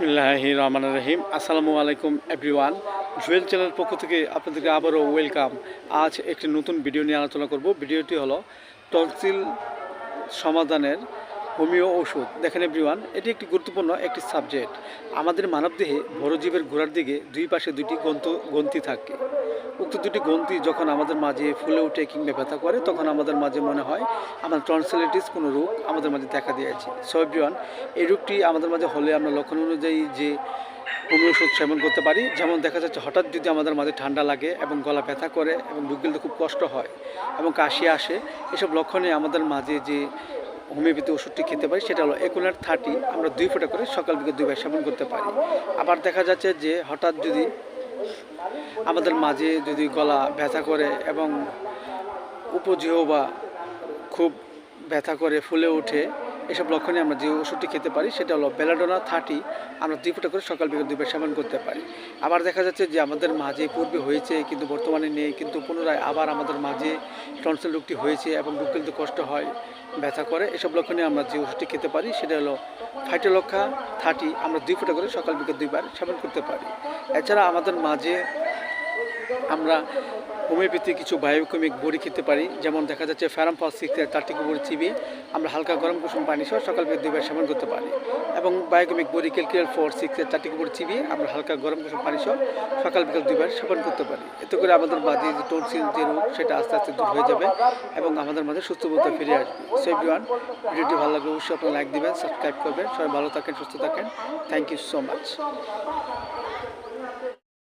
বিসমিল্লাহ রহমান রহিম। আসসালামু আলাইকুম, এভরিওয়ান। জুয়েল চ্যানেল পক্ষ থেকে আপনাদেরকে আবারও ওয়েলকাম। আজ একটি নতুন ভিডিও নিয়ে আলোচনা করব। ভিডিওটি হলো টনসিল সমাধানের হোমিও ওষুধ। দেখেন এভরিওয়ান এটি একটি গুরুত্বপূর্ণ একটি সাবজেক্ট আমাদের মানবদেহে বড়জীবের গোড়ার দিকে দুই পাশে দুটি গ্রন্থ, গ্রন্থি থাকে। উক্ত দুটি গ্রন্থি যখন আমাদের মাঝে ফুলে ওঠে কিংবা ব্যথা করে, তখন আমাদের মাঝে মনে হয় আমার টনসিলাইটিস কোনো রোগ আমাদের মাঝে দেখা দিয়েছে। সো এভরিওয়ান এই রোগটি আমাদের মাঝে হলে আমরা লক্ষণ অনুযায়ী যে হোমিও ওষুধ সেবন করতে পারি। যেমন দেখা যাচ্ছে, হঠাৎ যদি আমাদের মাঝে ঠান্ডা লাগে এবং গলা ব্যথা করে এবং গিলতে খুব কষ্ট হয় এবং কাশি আসে, এসব লক্ষণে আমাদের মাঝে যে হোমিওপ্যাথি ওষুধটি খেতে পারি, সেটা হলো একুলার থার্টি আমরা দুই ফোঁটা করে সকাল বিকেল দুইবার সেবন করতে পারি। আবার দেখা যাচ্ছে যে হঠাৎ যদি আমাদের মাঝে যদি গলা ব্যথা করে এবং উপজিহ্বা খুব ব্যথা করে ফুলে ওঠে এসব লক্ষণে আমরা যে ওষুধটি খেতে পারি, সেটা হলো বেলাডোনা থার্টি আমরা দুই ফুটা করে সকাল বিকেল দুইবার সেবন করতে পারি। আবার দেখা যাচ্ছে যে আমাদের মাঝে পূর্বে হয়েছে, কিন্তু বর্তমানে নেই, কিন্তু পুনরায় আবার আমাদের মাঝে টনসিল রোগটি হয়েছে এবং রোগ কিন্তু কষ্ট হয়, ব্যথা করে, এসব লক্ষণে আমরা যে ওষুধটি খেতে পারি, সেটা হলো ফাইটোলক্ষা থার্টি আমরা দুই ফুটা করে সকাল বিকেল দুইবার সেবন করতে পারি। এছাড়া আমাদের মাঝে আমরা হোমিওপ্যাথি কিছু বায়োকেমিক বড়ি খেতে পারি। যেমন দেখা যাচ্ছে ফ্যারাম পাস সিক্সের চারটি বড়ি চিবিয়ে আমরা হালকা গরম কুসুম পানি সহ সকাল বিকেল দুইবার সেবন করতে পারি। এবং বায়োকেমিক বড়ি ক্যালকুলেট ফোর সিক্সের চারটি বড়ি চিবিয়ে আমরা হালকা গরম কুসুম পানি সহ সকাল বিকেল দুইবার সেবন করতে পারি। এতে করে আমাদের মাঝে যে টনসিল যে রোগ, সেটা আস্তে আস্তে দূর হয়ে যাবে এবং আমাদের মাঝে সুস্থ বলতে ফিরে আসবে। সো এভরিওয়ান ভিডিওটি ভালো লাগলে অবশ্যই আপনারা লাইক দিবেন সাবস্ক্রাইব করবেন। সবাই ভালো থাকেন, সুস্থ থাকেন। Thank you so much